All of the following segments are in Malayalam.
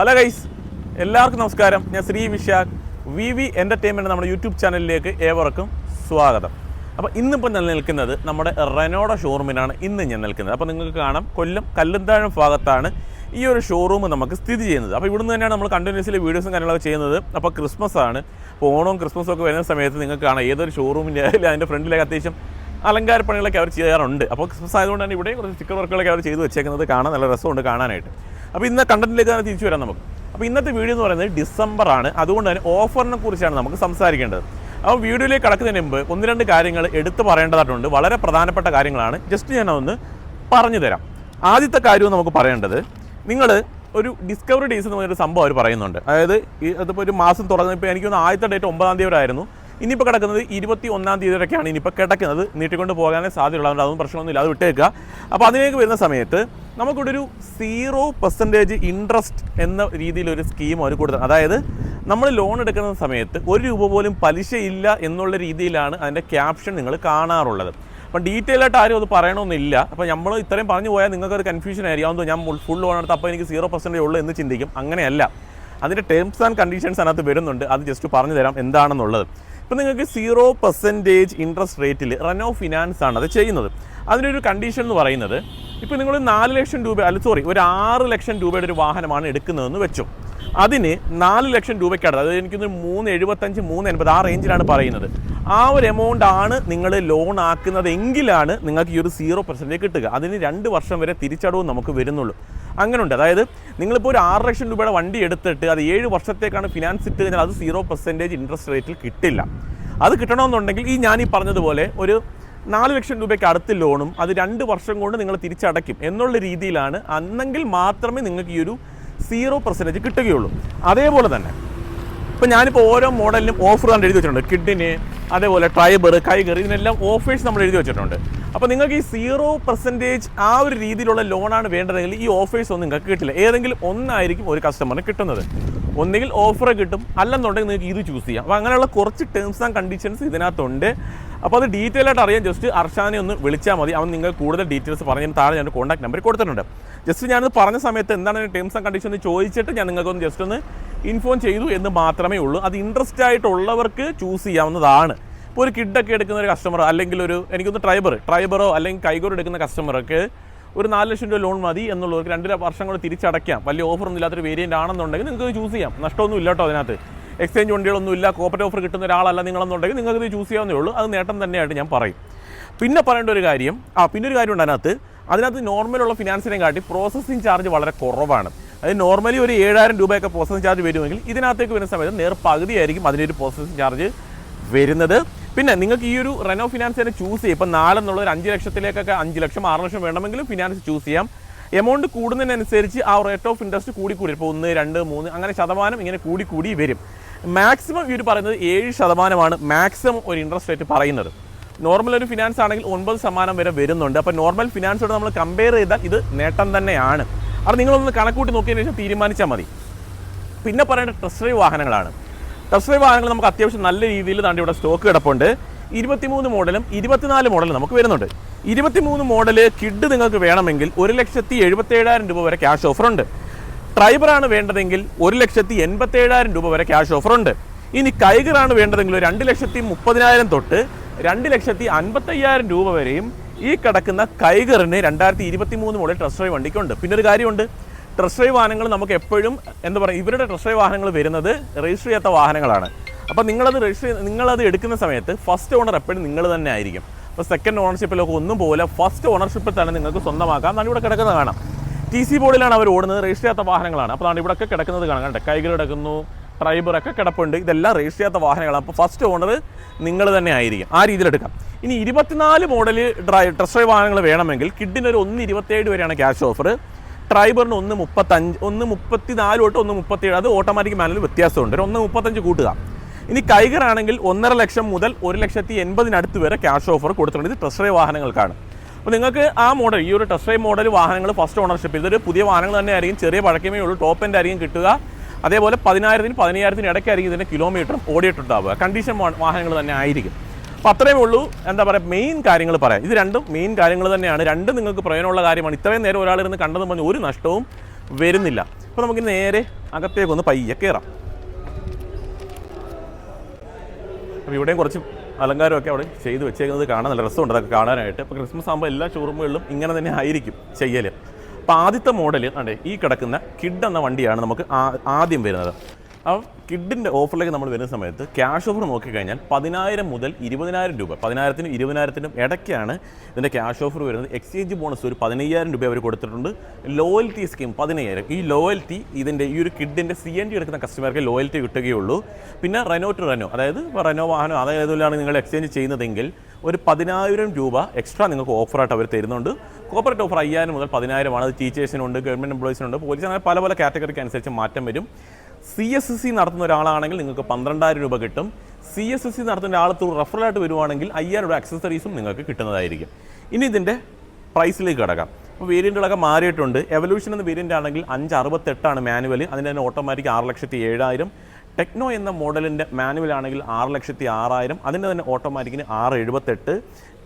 ഹലോ ഗൈസ് എല്ലാവർക്കും നമസ്കാരം. ഞാൻ Sree Vishakh V V entertainment നമ്മുടെ യൂട്യൂബ് ചാനലിലേക്ക് ഏവർക്കും സ്വാഗതം. അപ്പോൾ ഇന്നിപ്പോൾ ഞാൻ നിൽക്കുന്നത് നമ്മുടെ റെനോഡ ഷോറൂമിനാണ് ഇന്ന് ഞാൻ നിൽക്കുന്നത്. അപ്പോൾ നിങ്ങൾക്ക് കാണാം. കൊല്ലം കല്ലുന്താഴം ഭാഗത്താണ് ഈ ഒരു ഷോറൂം നമുക്ക് സ്ഥിതി ചെയ്യുന്നത്. അപ്പോൾ ഇവിടുന്ന് തന്നെയാണ് നമ്മൾ കണ്ടിന്യൂസ്ലി വീഡിയോസും കാര്യങ്ങളൊക്കെ ചെയ്യുന്നത്. അപ്പോൾ ക്രിസ്മസ് ആണ്. അപ്പോൾ ഓണവും ക്രിസ്മസും ഒക്കെ വരുന്ന സമയത്ത് നിങ്ങൾക്ക് കാണാം. ഏതൊരു ഷോറൂമിന്റെ ആയാലും അതിന്റെ ഫ്രണ്ടിലേക്ക് അത്യാവശ്യം അലങ്കാര പണികളൊക്കെ അവർ ചെയ്യാറുണ്ട്. അപ്പോൾ ക്രിസ്മസ് ആയതുകൊണ്ടാണ് ഇവിടെ കുറച്ച് സ്റ്റിക്കർ വർക്കുകളൊക്കെ അവർ ചെയ്തു വെച്ചേക്കുന്നത്. കാണാൻ നല്ല രസമുണ്ട് കാണാനായിട്ട്. അപ്പോൾ ഇന്ന് കണ്ടന്റിലേക്ക് തന്നെ തിരിച്ചു വരാം നമുക്ക്. അപ്പോൾ ഇന്നത്തെ വീഡിയോ എന്ന് പറയുന്നത് ഡിസംബർ ആണ്. അതുകൊണ്ട് തന്നെ ഓഫറിനെ കുറിച്ചാണ് നമുക്ക് സംസാരിക്കേണ്ടത്. അപ്പോൾ വീഡിയോയിലേക്ക് കടക്കുന്നതിന് മുമ്പ് ഒന്ന് രണ്ട് കാര്യങ്ങൾ എടുത്തു പറയേണ്ടതായിട്ടുണ്ട്. വളരെ പ്രധാനപ്പെട്ട കാര്യങ്ങളാണ്. ജസ്റ്റ് ഞാൻ ഒന്ന് പറഞ്ഞു തരാം. ആദ്യത്തെ കാര്യം നമുക്ക് പറയേണ്ടത് നിങ്ങൾ ഒരു ഡിസ്കവറി ഡേയ്സ് എന്ന് പറഞ്ഞൊരു സംഭവം അവർ പറയുന്നുണ്ട്. അതായത് ഈ അതിപ്പോൾ ഒരു മാസം തുടങ്ങുന്ന ഇപ്പോൾ എനിക്കൊന്ന് ആദ്യത്തെ ഡേറ്റ് ഒമ്പതാം തീയതി വരെ ആയിരുന്നു. ഇനിയിപ്പോൾ കിടക്കുന്നത് ഇരുപത്തി ഒന്നാം തീയതി വരെയൊക്കെയാണ് ഇനിയിപ്പോൾ കിടക്കുന്നത്. നീട്ടിക്കൊണ്ട് പോകാനേ സാധ്യതയുള്ളതുകൊണ്ട് അതൊന്നും പ്രശ്നമൊന്നുമില്ല അത് വിട്ടേക്കുക. അപ്പോൾ അതിലേക്ക് വരുന്ന സമയത്ത് നമുക്കിവിടെ ഒരു സീറോ പെർസെന്റേജ് ഇൻട്രസ്റ്റ് എന്ന രീതിയിലൊരു സ്കീം അവർ കൊടുത്തത്. അതായത് നമ്മൾ ലോൺ എടുക്കുന്ന സമയത്ത് ഒരു രൂപ പോലും പലിശയില്ല എന്നുള്ള രീതിയിലാണ് അതിന്റെ ക്യാപ്ഷൻ നിങ്ങൾ കാണാറുള്ളത്. അപ്പം ഡീറ്റെയിൽ ആയിട്ട് ആരും അത് പറയണമെന്നില്ല അപ്പോൾ നമ്മൾ ഇത്രയും പറഞ്ഞു പോയാൽ നിങ്ങൾക്ക് ഒരു കൺഫ്യൂഷൻ ആയിരിക്കും. അതോ ഞാൻ ഫുൾ ലോൺ എടുത്ത് അപ്പോൾ എനിക്ക് സീറോ പെർസെന്റേജ് ഉള്ളൂ എന്ന് ചിന്തിക്കും. അങ്ങനെയല്ല. അതിന്റെ ടേംസ് ആൻഡ് കണ്ടീഷൻസ് അതിനകത്ത് വരുന്നുണ്ട്. അത് ജസ്റ്റ് പറഞ്ഞു തരാം എന്താണെന്നുള്ളത്. ഇപ്പം നിങ്ങൾക്ക് സീറോ പെർസെന്റേജ് ഇൻട്രസ്റ്റ് റേറ്റിൽ റനോ ഫിനാൻസ് ആണ് അത് ചെയ്യുന്നത്. അതിനൊരു കണ്ടീഷൻ എന്ന് പറയുന്നത് ഇപ്പോൾ നിങ്ങൾ നാല് ലക്ഷം രൂപ അല്ല സോറി ഒരു ആറ് ലക്ഷം രൂപയുടെ ഒരു വാഹനമാണ് എടുക്കുന്നതെന്ന് വെച്ചു. അതിന് നാല് ലക്ഷം രൂപയ്ക്കാണ് അതായത് എനിക്കൊന്ന് മൂന്ന് എഴുപത്തഞ്ച് മൂന്ന് എൺപത് ആ റേഞ്ചിലാണ് പറയുന്നത്. ആ ഒരു എമൗണ്ട് ആണ് നിങ്ങൾ ലോൺ ആക്കുന്നത് എങ്കിലാണ് നിങ്ങൾക്ക് ഈ ഒരു സീറോ പെർസെന്റേജ് കിട്ടുക. അതിന് രണ്ട് വർഷം വരെ തിരിച്ചടവും നമുക്ക് വരുന്നുള്ളൂ. അങ്ങനെയുണ്ട് അതായത് നിങ്ങളിപ്പോൾ ഒരു ആറ് ലക്ഷം രൂപയുടെ വണ്ടി എടുത്തിട്ട് അത് ഏഴ് വർഷത്തേക്കാണ് ഫിനാൻസ് ഇട്ട് കഴിഞ്ഞാൽ അത് സീറോ പെർസെന്റേജ് ഇൻട്രസ്റ്റ് റേറ്റിൽ കിട്ടില്ല. അത് കിട്ടണമെന്നുണ്ടെങ്കിൽ ഈ ഞാൻ ഈ പറഞ്ഞതുപോലെ ഒരു നാല് ലക്ഷം രൂപയ്ക്ക് അടുത്ത് ലോണും അത് രണ്ട് വർഷം കൊണ്ട് നിങ്ങൾ തിരിച്ചടയ്ക്കും എന്നുള്ള രീതിയിലാണ് അന്നെങ്കിൽ മാത്രമേ നിങ്ങൾക്ക് ഈ ഒരു സീറോ പെർസെന്റേജ് കിട്ടുകയുള്ളൂ. അതേപോലെ തന്നെ ഇപ്പം ഞാനിപ്പോൾ ഓരോ മോഡലിനും ഓഫർ കണ്ട് എഴുതി വെച്ചിട്ടുണ്ട്. കിഡ്നി അതേപോലെ ട്രൈബർ കൈഗർ ഇതിനെല്ലാം ഓഫേഴ്സ് നമ്മൾ എഴുതി വെച്ചിട്ടുണ്ട്. അപ്പോൾ നിങ്ങൾക്ക് ഈ സീറോ പെർസെന്റേജ് ആ ഒരു രീതിയിലുള്ള ലോണാണ് വേണ്ടതെങ്കിൽ ഈ ഓഫേഴ്സ് ഒന്നും നിങ്ങൾക്ക് കിട്ടില്ല. ഏതെങ്കിലും ഒന്നായിരിക്കും ഒരു കസ്റ്റമറിന് കിട്ടുന്നത്. ഒന്നുകിൽ ഓഫർ കിട്ടും. അല്ലെന്നുണ്ടെങ്കിൽ നിങ്ങൾക്ക് ഇത് ചൂസ് ചെയ്യാം. അപ്പോൾ അങ്ങനെയുള്ള കുറച്ച് ടേംസ് ആൻഡ് കണ്ടീഷൻസ് ഇതിനകത്തുണ്ട്. അപ്പോൾ അത് ഡീറ്റെയിൽ ആയിട്ട് അറിയാൻ ജസ്റ്റ് അർഷാനെ ഒന്ന് വിളിച്ചാൽ മതി. അവൻ നിങ്ങൾ കൂടുതൽ ഡീറ്റെയിൽസ് പറഞ്ഞതിന് താഴെ ഞാൻ കോൺടാക്ട് നമ്പർ കൊടുത്തിട്ടുണ്ട്. ജസ്റ്റ് ഞാനത് പറഞ്ഞ സമയത്ത് എന്താണ് ടേംസ് ആൻഡ് കണ്ടീഷൻ എന്ന് ചോദിച്ചിട്ട് ഞാൻ നിങ്ങൾക്കൊന്ന് ജസ്റ്റ് ഒന്ന് ഇൻഫോം ചെയ്തു എന്ന് മാത്രമേ ഉള്ളൂ. അത് ഇൻട്രസ്റ്റ് ആയിട്ടുള്ളവർക്ക് ചൂസ് ചെയ്യാവുന്നതാണ്. ഇപ്പോൾ ഒരു കിഡൊക്കെ എടുക്കുന്ന ഒരു കസ്റ്റമർ അല്ലെങ്കിൽ ഒരു എനിക്കൊന്ന് ട്രൈബർ ട്രൈബറോ അല്ലെങ്കിൽ കൈകോർ എടുക്കുന്ന കസ്റ്റമർക്ക് ഒരു നാല് ലക്ഷം രൂപ ലോൺ മതി എന്നുള്ളവർക്ക് രണ്ട് വർഷം കൂടെ തിരിച്ചടയ്ക്കാം. വലിയ ഓഫറൊന്നും ഇല്ലാത്തൊരു വേരിയന്റ് ആണെന്നുണ്ടെങ്കിൽ നിങ്ങൾക്ക് ചൂസ് ചെയ്യാം. നഷ്ടമൊന്നും ഇല്ല കേട്ടോ അതിനകത്ത്. എക്സ്ചേഞ്ച് വണ്ടികളൊന്നും ഇല്ല കോപ്പറേറ്റ് ഓഫർ കിട്ടുന്ന ഒരാളല്ല നിങ്ങളെന്നുണ്ടെങ്കിൽ നിങ്ങൾക്ക് ഇത് ചൂസ് ചെയ്യാവുന്നേ ഉള്ളൂ. അത് നേട്ടം തന്നെയായിട്ട് ഞാൻ പറയും. പിന്നെ പറയേണ്ട ഒരു കാര്യം ആ പിന്നെ ഒരു കാര്യമുണ്ട് അതിനകത്ത്. അതിനകത്ത് നോർമലുള്ള ഫിനാൻസിനെ കാട്ടി പ്രോസസ്സിങ് ചാർജ് വളരെ കുറവാണ്. അത് നോർമലി ഒരു ഏഴായിരം രൂപയൊക്കെ പ്രോസസ്സിംഗ് ചാർജ് വരുമെങ്കിൽ ഇതിനകത്തേക്ക് വരുന്ന സമയത്ത് നേർ പകുതിയായിരിക്കും അതിനൊരു പ്രോസസ്സിംഗ് ചാർജ് വരുന്നത്. പിന്നെ നിങ്ങൾക്ക് ഈ ഒരു റെനോ ഫിനാൻസ് തന്നെ ചൂസ് ചെയ്യാം. ഇപ്പം നാലെന്നുള്ള ഒരു അഞ്ച് ലക്ഷത്തിലേക്കൊക്കെ അഞ്ച് ലക്ഷം ആറ് ലക്ഷം വേണമെങ്കിലും ഫിനാൻസ് ചൂസ് ചെയ്യാം. എമൗണ്ട് കൂടുന്നതിനനുസരിച്ച് ആ റേറ്റ് ഓഫ് ഇൻട്രസ്റ്റ് കൂടി കൂടി ഇപ്പോൾ ഒന്ന് രണ്ട് മൂന്ന് അങ്ങനെ ശതമാനം ഇങ്ങനെ കൂടി കൂടി വരും. മാക്സിമം ഇവർ പറയുന്നത് ഏഴ് ശതമാനമാണ് മാക്സിമം ഒരു ഇൻട്രസ്റ്റ് റേറ്റ് പറയുന്നത്. നോർമൽ ഒരു ഫിനാൻസ് ആണെങ്കിൽ ഒൻപത് ശതമാനം വരെ വരുന്നുണ്ട്. അപ്പോൾ നോർമൽ ഫിനാൻസോട് നമ്മൾ കമ്പയർ ചെയ്താൽ ഇത് നേട്ടം തന്നെയാണ്. അത് നിങ്ങളൊന്ന് കണക്കൂട്ടി നോക്കിയതിന് ശേഷം തീരുമാനിച്ചാൽ മതി. പിന്നെ പറയേണ്ട ട്രസ്റ്ററി വാഹനങ്ങളാണ്. ട്രസ്റ്ററി വാഹനങ്ങൾ നമുക്ക് അത്യാവശ്യം നല്ല രീതിയിൽ താണ്ടി ഇവിടെ സ്റ്റോക്ക് കിടപ്പുണ്ട്. ഇരുപത്തിമൂന്ന് മോഡലും ഇരുപത്തിനാല് മോഡലും നമുക്ക് വരുന്നുണ്ട്. ഇരുപത്തിമൂന്ന് മോഡൽ കിഡ് നിങ്ങൾക്ക് വേണമെങ്കിൽ ഒരു ലക്ഷത്തി എഴുപത്തേഴായിരം രൂപ വരെ ക്യാഷ് ഓഫർ ഉണ്ട്. ട്രൈബറാണ് വേണ്ടതെങ്കിൽ ഒരു ലക്ഷത്തി എൺപത്തേഴായിരം രൂപ വരെ ക്യാഷ് ഓഫർ ഉണ്ട്. ഇനി കൈഗറാണ് വേണ്ടതെങ്കിൽ രണ്ട് ലക്ഷത്തി മുപ്പതിനായിരം തൊട്ട് രണ്ട് ലക്ഷത്തി അൻപത്തയ്യായിരം രൂപ വരെയും ഈ കിടക്കുന്ന കൈഗറിന് രണ്ടായിരത്തി ഇരുപത്തി മൂന്ന് മോഡൽ ട്രസ്റ്ററി വണ്ടിക്കുണ്ട്. പിന്നെ ഒരു കാര്യമുണ്ട്. ട്രസ്റ്ററി വാഹനങ്ങൾ നമുക്ക് എപ്പോഴും എന്താ പറയുക ഇവരുടെ ട്രസ്റ്ററി വാഹനങ്ങൾ വരുന്നത് രജിസ്റ്റർ ചെയ്യാത്ത വാഹനങ്ങളാണ്. അപ്പോൾ നിങ്ങളത് രജിസ്റ്റർ നിങ്ങളത് എടുക്കുന്ന സമയത്ത് ഫസ്റ്റ് ഓണർ എപ്പോഴും നിങ്ങൾ തന്നെ ആയിരിക്കും. അപ്പോൾ സെക്കൻഡ് ഓണർഷിപ്പിലൊക്കെ ഒന്നും പോലെ ഫസ്റ്റ് ഓണർഷിപ്പിൽ തന്നെ നിങ്ങൾക്ക് സ്വന്തമാക്കാം. എന്നാണ് ഇവിടെ കിടക്കുന്നത് കാണാം. ടി സി ബോർഡിലാണ് അവർ ഓടുന്നത്. രജിസ്റ്റർ ചെയ്യാത്ത വാഹനങ്ങളാണ്. അപ്പോൾ അതാണ് ഇവിടെയൊക്കെ കിടക്കുന്നത് കാണാം. കണ്ടേ? കൈകൾ കിടക്കുന്നു ട്രൈബറൊക്കെ കിടപ്പുണ്ട്. ഇതെല്ലാം രജിസ്റ്റർ ചെയ്യാത്ത വാഹനങ്ങളാണ്. അപ്പോൾ ഫസ്റ്റ് ഓണർ നിങ്ങൾ തന്നെ ആയിരിക്കും. ആ രീതിയിൽ എടുക്കാം. ഇനി ഇരുപത്തിനാല് മോഡൽ ഡ്രൈ ട്രസ്റ്ററി വാഹനങ്ങൾ വേണമെങ്കിൽ കിഡിന് ഒരു ഒന്ന് ഇരുപത്തേഴ് വരെയാണ് ക്യാഷ് ഓഫർ ട്രൈബറിന് ഒന്ന് മുപ്പത്തഞ്ച് ഒന്ന് മുപ്പത്തി നാല് തൊട്ട് ഒന്ന് മുപ്പത്തേഴ് അത് ഓട്ടോമാറ്റിക് മാനുവൽ വ്യത്യാസമുണ്ട്. ഒരു ഒന്ന് മുപ്പത്തഞ്ച് കൂട്ടുക. ഇനി കൈകർ ആണെങ്കിൽ ഒന്നര ലക്ഷം മുതൽ ഒരു ലക്ഷത്തി എൺപതിനടുത്ത് വരെ ക്യാഷ് ഓഫർ കൊടുത്തിട്ടുണ്ട്. ഇത് ട്രസ്റ്ററി വാഹനങ്ങൾക്കാണ്. അപ്പോൾ നിങ്ങൾക്ക് ആ മോഡൽ ഈ ഒരു ഡ്രൈവ് മോഡൽ വാഹനങ്ങൾ ഫസ്റ്റ് ഓണർഷിപ്പ് ഇതൊരു പുതിയ വാഹനങ്ങൾ തന്നെ ആയിരിക്കും ചെറിയ പഴക്കമേ ഉള്ളൂ ടോപ്പ് എൻഡ് ആയിരിക്കും കിട്ടുക. അതേപോലെ പതിനായിരത്തിന് പതിനയ്യായിരത്തിന് ഇടയ്ക്കായിരിക്കും ഇതിന്റെ കിലോമീറ്ററും ഓടിയിട്ടുണ്ടാവുക. കണ്ടീഷൻ വാഹനങ്ങൾ തന്നെ ആയിരിക്കും. അപ്പോൾ അത്രയേ ഉള്ളൂ. എന്താ പറയുക മെയിൻ കാര്യങ്ങൾ പറയാം. ഇത് രണ്ടും മെയിൻ കാര്യങ്ങൾ തന്നെയാണ്. രണ്ടും നിങ്ങൾക്ക് പ്രയോജനമുള്ള കാര്യമാണ്. ഇത്രയും നേരം ഒരാളിരുന്ന് കണ്ടെന്ന് പറഞ്ഞ് ഒരു നഷ്ടവും വരുന്നില്ല. അപ്പോൾ നമുക്ക് നേരെ അകത്തേക്കൊന്ന് പയ്യെ കയറാം അപ്പോൾ ഇവിടെയും കുറച്ച് അലങ്കാരമൊക്കെ അവിടെ ചെയ്ത് വെച്ചേക്കുന്നത് കാണാൻ നല്ല രസമുണ്ട്. അതൊക്കെ കാണാനായിട്ട്. അപ്പോൾ ക്രിസ്മസ് ആകുമ്പോൾ എല്ലാ ഷോറൂമുകളിലും ഇങ്ങനെ തന്നെ ആയിരിക്കും ചെയ്യൽ അപ്പോൾ ആദ്യത്തെ മോഡൽ അതെ ഈ കിടക്കുന്ന കിഡ് എന്ന വണ്ടിയാണ് നമുക്ക് ആദ്യം വരുന്നത്. ആ കിഡിന്റെ ഓഫറിലേക്ക് നമ്മൾ വരുന്ന സമയത്ത് ക്യാഷ് ഓഫർ നോക്കിക്കഴിഞ്ഞാൽ പതിനായിരം മുതൽ ഇരുപതിനായിരം രൂപ. പതിനായിരത്തിനും ഇരുപതിനായിരത്തിനും ഇടയ്ക്കാണ് ഇതിന്റെ ക്യാഷ് ഓഫർ വരുന്നത്. എക്സ്ചേഞ്ച് ബോണസ് ഒരു പതിനയ്യായിരം രൂപ അവർ കൊടുത്തിട്ടുണ്ട്. ലോയൽറ്റി സ്കീം പതിനയ്യായിരം. ഈ ലോയൽറ്റി ഇതിന്റെ ഈ ഒരു കിഡിന്റെ സി എൻ ജി എടുക്കുന്ന കസ്റ്റമർക്ക് ലോയൽറ്റി കിട്ടുകയുള്ളൂ. പിന്നെ റെനോ ടു റെനോ അതായത് റെനോ വാഹനം അതായതിലാണ് നിങ്ങൾ എക്സ്ചേഞ്ച് ചെയ്യുന്നതെങ്കിൽ ഒരു പതിനായിരം രൂപ എക്സ്ട്രാ നിങ്ങൾക്ക് ഓഫറായിട്ട് അവർ തരുന്നുണ്ട്. കോപ്പറേറ്റ് ഓഫർ അയ്യായിരം മുതൽ പതിനായിരമാണ് അത് ടീച്ചേഴ്സിനുണ്ട് ഗവൺമെന്റ് എംപ്ലോയീസിനുണ്ട് പോലീസ് അങ്ങനെ പല പല കാറ്റഗറിക്ക് അനുസരിച്ച് മാറ്റം വരും. സി എസ് സി നടത്തുന്ന ഒരാളാണെങ്കിൽ നിങ്ങൾക്ക് പന്ത്രണ്ടായിരം രൂപ കിട്ടും. സി എസ് സി നടത്തുന്ന ഒരാൾ ത്രൂ റെഫറലായിട്ട് വരുവാണെങ്കിൽ അയ്യായിരം രൂപ അക്സസറീസും നിങ്ങൾക്ക് കിട്ടുന്നതായിരിക്കും. ഇനി ഇതിന്റെ പ്രൈസിലേക്ക് കിടക്കാം. അപ്പോൾ വേരിയന്റുകളൊക്കെ മാറിയിട്ടുണ്ട്. എവല്യൂഷൻ എന്ന വേരിയന്റ് ആണെങ്കിൽ അഞ്ച് അറുപത്തെട്ടാണ് മാനുവൽ അതിന്റെ തന്നെ ഓട്ടോമാറ്റിക് ആറ് ലക്ഷത്തി ഏഴായിരം. ടെക്നോ എന്ന മോഡലിന്റെ മാനുവൽ ആണെങ്കിൽ ആറ് ലക്ഷത്തി ആറായിരം. അതിന്റെ തന്നെ ഓട്ടോമാറ്റിക്കിന് ആറ് എഴുപത്തെട്ട്.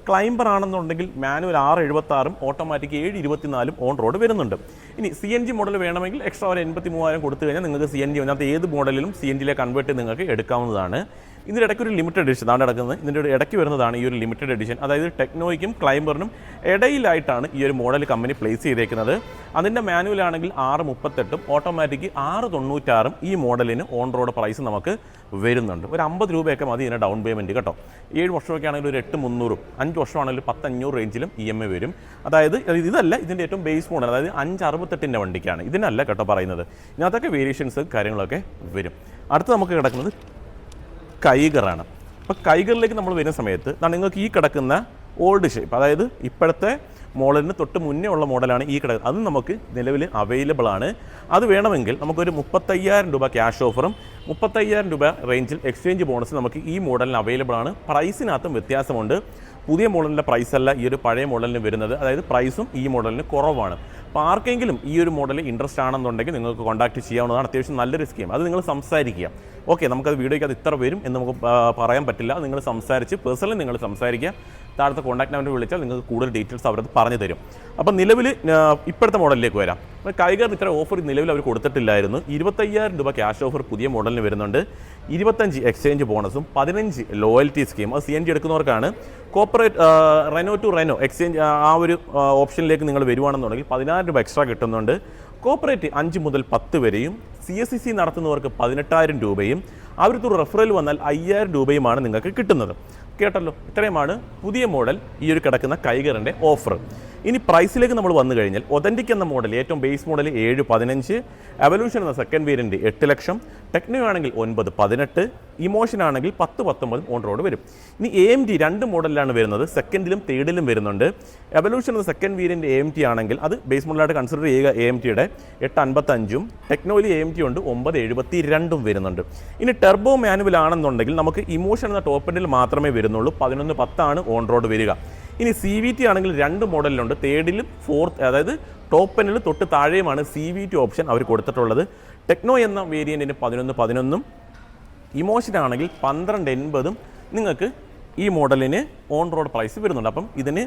ക്ലൈംബർ ആണെന്നുണ്ടെങ്കിൽ മാനുവൽ ആറ് എഴുപത്താറും ഓട്ടോമാറ്റിക് ഏഴ് ഇരുപത്തിനാലും ഓൺ റോഡ് വരുന്നുണ്ട്. ഇനി സി എൻ ജി മോഡൽ വേണമെങ്കിൽ എക്സ്ട്രാ ഒരു എൺപത്തി മൂവായിരം കൊടുത്തു കഴിഞ്ഞാൽ നിങ്ങൾക്ക് സി എൻ ജി അതിനകത്ത് ഏത് മോഡലിലും സി എൻ ജിയിലെ കൺവേർട്ട് നിങ്ങൾക്ക് എടുക്കാവുന്നതാണ്. ഇതിന്റെ ഇടയ്ക്ക് ഒരു ലിമിറ്റഡ് എഡിഷൻ ആണ് കിടക്കുന്നത്. ഇതിന്റെ ഇടയ്ക്ക് വരുന്നതാണ് ഈ ഒരു ലിമിറ്റഡ് എഡിഷൻ അതായത് ടെക്നോയ്ക്കും ക്ലൈംബറിനും ഇടയിലായിട്ടാണ് ഈ ഒരു മോഡൽ കമ്പനി പ്ലേസ് ചെയ്തേക്കുന്നത്. അതിന്റെ മാനുവൽ ആണെങ്കിൽ ആറ് മുപ്പത്തെട്ടും ഓട്ടോമാറ്റിക് ആറ് തൊണ്ണൂറ്റാറും ഈ മോഡലിന് ഓൺ റോഡ് പ്രൈസ് നമുക്ക് വരുന്നുണ്ട്. ഒരു അമ്പത് രൂപയൊക്കെ മതി ഇതിന്റെ ഡൗൺ പേയ്മെന്റ് കേട്ടോ. ഏഴ് വർഷമൊക്കെ ആണെങ്കിൽ ഒരു എട്ട് മുന്നൂറും അഞ്ച് വർഷമാണെങ്കിൽ പത്തഞ്ഞൂറ് റേഞ്ചിലും ഇ എം ഐ വരും. അതായത് ഇതല്ല ഇതിന്റെ ഏറ്റവും ബേസ് മോഡൽ അതായത് അഞ്ച് അറുപത്തെട്ടിന്റെ വണ്ടിക്കാണ്. ഇതിനല്ല കേട്ടോ പറയുന്നത്. ഇതിനകത്തൊക്കെ വേരിയേഷൻസ് കാര്യങ്ങളൊക്കെ വരും. അടുത്ത് നമുക്ക് കിടക്കുന്നത് കൈഗറാണ് അപ്പോൾ കൈഗറിലേക്ക് നമ്മൾ വരുന്ന സമയത്ത് നിങ്ങൾക്ക് ഈ കിടക്കുന്ന ഓൾഡ് ഷേപ്പ് അതായത് ഇപ്പോഴത്തെ മോഡലിന് തൊട്ട് മുന്നേ ഉള്ള മോഡലാണ് ഈ കിടക്കുന്നത്. അത് നമുക്ക് നിലവിൽ അവൈലബിൾ ആണ്. അത് വേണമെങ്കിൽ നമുക്കൊരു മുപ്പത്തയ്യായിരം രൂപ ക്യാഷ് ഓഫറും മുപ്പത്തയ്യായിരം രൂപ റേഞ്ചിൽ എക്സ്ചേഞ്ച് ബോണസ് നമുക്ക് ഈ മോഡലിന് അവൈലബിൾ ആണ്. പ്രൈസിനകത്തും വ്യത്യാസമുണ്ട്. പുതിയ മോഡലിന്റെ പ്രൈസല്ല ഈ ഒരു പഴയ മോഡലിന് വരുന്നത്. അതായത് പ്രൈസും ഈ മോഡലിന് കുറവാണ്. അപ്പോൾ ആർക്കെങ്കിലും ഈ ഒരു മോഡൽ ഇൻട്രസ്റ്റ് ആണെന്നുണ്ടെങ്കിൽ നിങ്ങൾക്ക് കോൺടാക്ട് ചെയ്യാവുന്നതാണ് അത്യാവശ്യം നല്ലൊരു സ്കീം അത് നിങ്ങൾ സംസാരിക്കുക. ഓക്കെ നമുക്കത് വീഡിയോയ്ക്ക് അത് ഇത്ര വരും എന്ന് നമുക്ക് പറയാൻ പറ്റില്ല. നിങ്ങൾ സംസാരിച്ച് പേഴ്സണലി നിങ്ങൾ സംസാരിക്കുക. താഴത്തെ കോൺടാക്ട് നമ്പർ വിളിച്ചാൽ നിങ്ങൾക്ക് കൂടുതൽ ഡീറ്റെയിൽസ് അവരത് പറഞ്ഞു തരും. അപ്പോൾ നിലവിൽ ഇപ്പോഴത്തെ മോഡലിലേക്ക് വരാം. അപ്പോൾ കൈകാർ ഇത്ര ഓഫർ നിലവിൽ അവർ കൊടുത്തിട്ടില്ലായിരുന്നു. ഇരുപത്തയ്യായിരം രൂപ ക്യാഷ് ഓഫർ പുതിയ മോഡലിന് വരുന്നുണ്ട്. ഇരുപത്തഞ്ച് എക്സ്ചേഞ്ച് ബോണസും പതിനഞ്ച് ലോയൽറ്റി സ്കീം അത് C N G എടുക്കുന്നവർക്കാണ്. Corporate Renault to Renault exchange ആ ഒരു ഓപ്ഷനിലേക്ക് നിങ്ങൾ വരുവാണെന്നുണ്ടെങ്കിൽ പതിനായിരം രൂപ എക്സ്ട്രാ കിട്ടുന്നുണ്ട്. കോപ്പറേറ്റ് അഞ്ച് മുതൽ പത്ത് വരെയും സി എസ് സി സി നടത്തുന്നവർക്ക് പതിനെട്ടായിരം രൂപയും അവർക്ക് റെഫറൽ വന്നാൽ അയ്യായിരം രൂപയുമാണ് നിങ്ങൾക്ക് കിട്ടുന്നത്. കേട്ടല്ലോ? ഇത്രയുമാണ് പുതിയ മോഡൽ ഈ ഒരു കിടക്കുന്ന കൈകറിന്റെ ഓഫർ ഇനി പ്രൈസിലേക്ക് നമ്മൾ വന്നു കഴിഞ്ഞാൽ ഒതന്റിക് എന്ന മോഡൽ ഏറ്റവും ബേസ് മോഡൽ ഏഴ് പതിനഞ്ച് എവല്യൂഷൻ എന്ന സെക്കൻഡ് വേരിയന്റ് എട്ട് ലക്ഷം ടെക്നോ ആണെങ്കിൽ ഒൻപത് പതിനെട്ട് ഇമോഷൻ ആണെങ്കിൽ പത്ത് പത്തൊമ്പതും ഓൺ റോഡ് വരും. ഇനി എ എം ടി രണ്ട് മോഡലിലാണ് വരുന്നത് സെക്കൻഡിലും തേർഡിലും വരുന്നുണ്ട്. എവല്യൂഷൻ എന്ന second variant A M T ആണെങ്കിൽ അത് ബേസ് മോഡലായിട്ട് കൺസിഡർ ചെയ്യുക എ എം ടിയുടെ എട്ട് അൻപത്തഞ്ചും ടെക്നോലി എ എം ടി ഉണ്ട് ഒമ്പത് എഴുപത്തി രണ്ടും വരുന്നുണ്ട്. ഇനി ടെർബോ മാനുവൽ ആണെന്നുണ്ടെങ്കിൽ നമുക്ക് ഇമോഷൻ എന്ന ടോപ്പ് എൻഡിൽ മാത്രമേ വരുന്നുള്ളൂ പതിനൊന്ന് പത്താണ് ഓൺ റോഡ് വരിക. ഇനി സി വി ടി ആണെങ്കിൽ രണ്ട് മോഡലിലുണ്ട്. തേർഡിലും ഫോർത്ത് അതായത് ടോപ്പ് എൻഡിൽ തൊട്ട് താഴെയുമാണ് സി വി ടി ഓപ്ഷൻ അവർ കൊടുത്തിട്ടുള്ളത്. ടെക്നോ എന്ന വേരിയന്റിന് പതിനൊന്ന് പതിനൊന്നും. ഇമോഷൻ ആണെങ്കിൽ പന്ത്രണ്ട് എൺപതും നിങ്ങൾക്ക് ഈ മോഡലിന് ഓൺ റോഡ് പ്രൈസ് വരുന്നുണ്ട്. അപ്പം ഇതിന്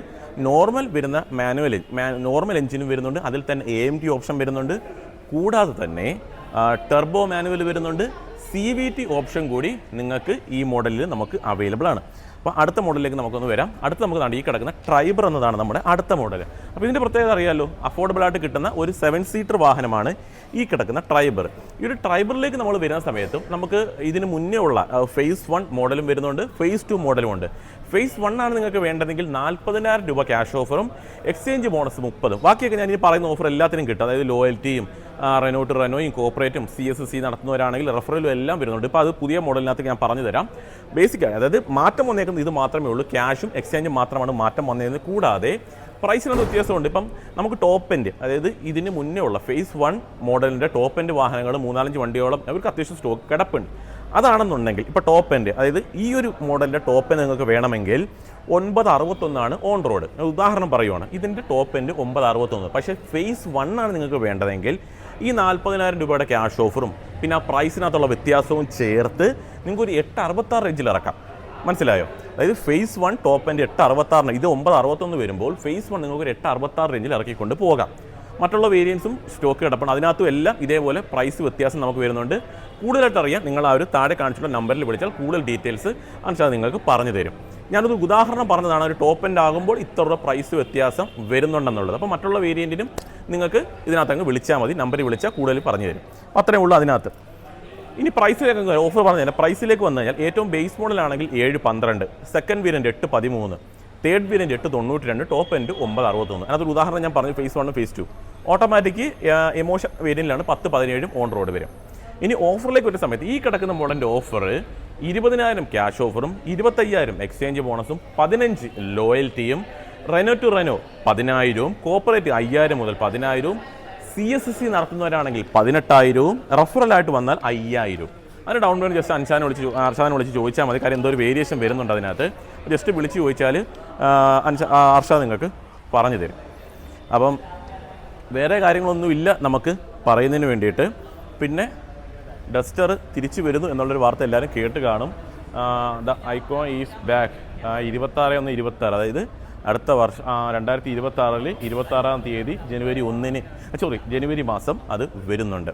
നോർമൽ വരുന്ന മാനുവൽ നോർമൽ എഞ്ചിനും വരുന്നുണ്ട്. അതിൽ തന്നെ എ എം ടി ഓപ്ഷൻ വരുന്നുണ്ട്. കൂടാതെ തന്നെ ടെർബോ മാനുവൽ വരുന്നുണ്ട്. സി വി ടി ഓപ്ഷൻ കൂടി നിങ്ങൾക്ക് ഈ മോഡലിൽ നമുക്ക് അവൈലബിൾ ആണ്. അപ്പോൾ അടുത്ത മോഡലിലേക്ക് നമുക്കൊന്ന് വരാം. അടുത്ത നമുക്ക് ഈ കിടക്കുന്ന ട്രൈബർ എന്നതാണ് നമ്മുടെ അടുത്ത മോഡൽ. അപ്പോൾ ഇതിന്റെ പ്രത്യേകത അറിയാമല്ലോ അഫോർഡബിൾ ആയിട്ട് കിട്ടുന്ന ഒരു സെവൻ സീറ്റർ വാഹനമാണ് ഈ കിടക്കുന്ന ട്രൈബർ ഈ ഒരു ട്രൈബറിലേക്ക് നമ്മൾ വരുന്ന സമയത്തും നമുക്ക് ഇതിന് മുന്നേ ഉള്ള ഫേസ് വൺ മോഡലും വരുന്നുണ്ട് ഫേസ് ടു മോഡലും ഉണ്ട്. ഫേസ് വൺ ആണ് നിങ്ങൾക്ക് വേണ്ടതെങ്കിൽ നാൽപ്പതിനായിരം രൂപ ക്യാഷ് ഓഫറും എക്സ്ചേഞ്ച് ബോണസ് മുപ്പതും. ബാക്കിയൊക്കെ ഞാൻ ഇനി പറയുന്ന ഓഫർ എല്ലാത്തിനും കിട്ടും. അതായത് ലോയൽറ്റിയും റെനോട്ട് റെനോയും കോപ്പറേറ്റും സി എസ് സി നടത്തുന്നവരാണെങ്കിൽ റെഫറലും എല്ലാം വരുന്നുണ്ട്. ഇപ്പോൾ അത് പുതിയ മോഡലിനകത്ത് ഞാൻ പറഞ്ഞു തരാം. ബേസിക്കായി അതായത് മാറ്റം വന്നേക്കുന്നത് ഇത് മാത്രമേ ഉള്ളൂ. ക്യാഷും എക്സ്ചേഞ്ചും മാത്രമാണ് മാറ്റം വന്നേക്കുന്നത്. കൂടാതെ പ്രൈസിനൊരു വ്യത്യാസമുണ്ട് ഇപ്പം നമുക്ക് ടോപ്പ് എൻഡ് അതായത് ഇതിന് മുന്നേ ഉള്ള ഫേസ് വൺ മോഡലിന്റെ ടോപ്പ് എൻഡ് വാഹനങ്ങൾ മൂന്നാലഞ്ച് വണ്ടിയോളം അവർക്ക് അത്യാവശ്യം സ്റ്റോക്ക് കിടപ്പുണ്ട്. അതാണെന്നുണ്ടെങ്കിൽ ഇപ്പോൾ ടോപ്പ് എൻഡ് അതായത് ഈ ഒരു മോഡലിന്റെ ടോപ്പ് എൻഡ് നിങ്ങൾക്ക് വേണമെങ്കിൽ ഒൻപത് അറുപത്തൊന്നാണ് ഓൺ റോഡ് ഉദാഹരണം പറയുവാണ്. ഇതിന്റെ ടോപ്പ് എൻഡ് ഒമ്പത് അറുപത്തൊന്ന്. പക്ഷേ ഫേസ് വൺ ആണ് നിങ്ങൾക്ക് വേണ്ടതെങ്കിൽ ഈ നാൽപ്പതിനായിരം രൂപയുടെ ക്യാഷ് ഓഫറും പിന്നെ ആ പ്രൈസിനകത്തുള്ള വ്യത്യാസവും ചേർത്ത് നിങ്ങൾക്ക് ഒരു എട്ട് അറുപത്താറ് റേഞ്ചിൽ ഇറക്കാം. മനസ്സിലായോ? അതായത് ഫേസ് വൺ ടോപ്പ് എന്റെ എട്ട് അറുപത്താറിന് ഇത് ഒമ്പത് അറുപത്തൊന്ന് വരുമ്പോൾ ഫേസ് വൺ നിങ്ങൾക്ക് ഒരു എട്ട് അറുപത്താറ് റേഞ്ചിൽ ഇറക്കിക്കൊണ്ട് പോകാം. മറ്റുള്ള വേരിയൻസും സ്റ്റോക്ക് കിടപ്പണം അതിനകത്തും എല്ലാം ഇതേപോലെ പ്രൈസ് വ്യത്യാസം നമുക്ക് വരുന്നുണ്ട്. കൂടുതലായിട്ട് അറിയാൻ നിങ്ങൾ ആ ഒരു താഴെ കാണിച്ചിട്ടുള്ള നമ്പറിൽ വിളിച്ചാൽ കൂടുതൽ ഡീറ്റെയിൽസ് അനുസരിച്ച് നിങ്ങൾക്ക് പറഞ്ഞു തരും. ഞാനൊരു ഉദാഹരണം പറഞ്ഞതാണ് ഒരു ടോപ്പ് എൻഡ് ആകുമ്പോൾ ഇത്ര രൂപ പ്രൈസ് വ്യത്യാസം വരുന്നുണ്ടെന്നുള്ളത്. അപ്പോൾ മറ്റുള്ള വേരിയന്റിനും നിങ്ങൾക്ക് ഇതിനകത്ത് അങ്ങ് വിളിച്ചാൽ മതി നമ്പറിൽ വിളിച്ചാൽ കൂടുതൽ പറഞ്ഞു തരും. അത്രയേ ഉള്ളൂ അതിനകത്ത്. ഇനി പ്രൈസിലേക്ക് ഓഫർ പറഞ്ഞു കഴിഞ്ഞാൽ പ്രൈസിലേക്ക് വന്നു കഴിഞ്ഞാൽ ഏറ്റവും ബേസ് മോഡലാണെങ്കിൽ ഏഴ് പന്ത്രണ്ട് സെക്കൻഡ് വേരിയന്റ് എട്ട് പതിമൂന്ന്. തേർഡ് വേരിയന്റ് എട്ട് തൊണ്ണൂറ്റി രണ്ട് ടോപ്പ് എൻഡ് ഒമ്പത് അറുപത്തൊന്ന്. അതിനകത്തൊരു ഉദാഹരണം ഞാൻ പറഞ്ഞു ഫേസ് വണ്ണും ഫേസ് ടു ഓട്ടോമാറ്റിക് എമോഷൻ വേരിയന്റിലാണ് പത്ത് പതിനേഴും ഓൺ റോഡ് വരും. ഇനി ഓഫറിലേക്ക് വരുന്ന സമയത്ത് ഈ കിടക്കുന്ന മോഡലിന്റെ ഓഫർ ഇരുപതിനായിരം ക്യാഷ് ഓഫറും ഇരുപത്തയ്യായിരം എക്സ്ചേഞ്ച് ബോണസും പതിനഞ്ച് ലോയൽറ്റിയും റെനോ ടു റെനോ പതിനായിരവും കോപ്പറേറ്റ് അയ്യായിരം മുതൽ പതിനായിരവും സി എസ് സി നടത്തുന്നവരാണെങ്കിൽ പതിനെട്ടായിരവും റഫറലായിട്ട് വന്നാൽ അയ്യായിരവും അതിന് ഡൗൺ പേയ്മെന്റ് ജസ്റ്റ് അൻഷാനെ വിളിച്ച് ചോ- വിളിച്ച് ചോദിച്ചാൽ മതി. കാര്യം എന്തോ ഒരു വേരിയേഷൻ വരുന്നുണ്ട് അതിനകത്ത്. ജസ്റ്റ് വിളിച്ച് ചോദിച്ചാൽ അർഷാദ് നിങ്ങൾക്ക് പറഞ്ഞു തരും. അപ്പം വേറെ കാര്യങ്ങളൊന്നും ഇല്ല നമുക്ക് പറയുന്നതിന് വേണ്ടിയിട്ട്. പിന്നെ ഡസ്റ്റർ തിരിച്ചു വരുന്നു എന്നുള്ളൊരു വാർത്ത എല്ലാവരും കേട്ട് കാണും. The icon is back. ഇരുപത്താറ് ഒന്ന് ഇരുപത്താറ്. അതായത് അടുത്ത വർഷം രണ്ടായിരത്തി ഇരുപത്തി ആറിൽ ഇരുപത്താറാം തീയതി ജനുവരി ഒന്നിന് സോറി ജനുവരി മാസം അത് വരുന്നുണ്ട്.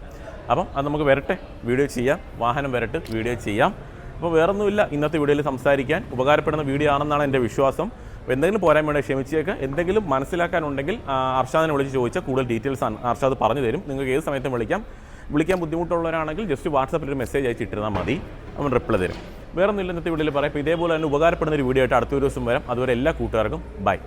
അപ്പം അത് നമുക്ക് വരട്ടെ. വീഡിയോ ചെയ്യാം. വാഹനം വരട്ടെ. വീഡിയോ ചെയ്യാം. അപ്പോൾ വേറൊന്നുമില്ല. ഇന്നത്തെ വീഡിയോയിൽ സംസാരിക്കാൻ ഉപകാരപ്പെടുന്ന വീഡിയോ ആണെന്നാണ് എന്റെ വിശ്വാസം. എന്തെങ്കിലും പോരാൻ വേണ്ടി ക്ഷമിച്ചേക്ക്. എന്തെങ്കിലും മനസ്സിലാക്കാനുണ്ടെങ്കിൽ അർഷാദിനെ വിളിച്ച് ചോദിച്ചാൽ കൂടുതൽ ഡീറ്റെയിൽസ് അർഷാദ് പറഞ്ഞു തരും. നിങ്ങൾക്ക് ഏത് സമയത്തും വിളിക്കാം. വിളിക്കാൻ ബുദ്ധിമുട്ടുള്ളവരാണെങ്കിൽ ജസ്റ്റ് വാട്സാപ്പിൽ ഒരു മെസ്സേജ് അയച്ച് ഇട്ടിരുന്നാൽ മതി. അവൻ റിപ്ലൈ തരും. വേറൊന്നുമില്ല ഇന്നത്തെ വീഡിയോയിൽ പറയാം. ഇതേപോലെ തന്നെ ഉപകാരപ്പെടുന്ന ഒരു വീഡിയോ ആയിട്ട് അടുത്ത ദിവസം വരാം. അതുവരെ എല്ലാ കൂട്ടുകാർക്കും ബൈ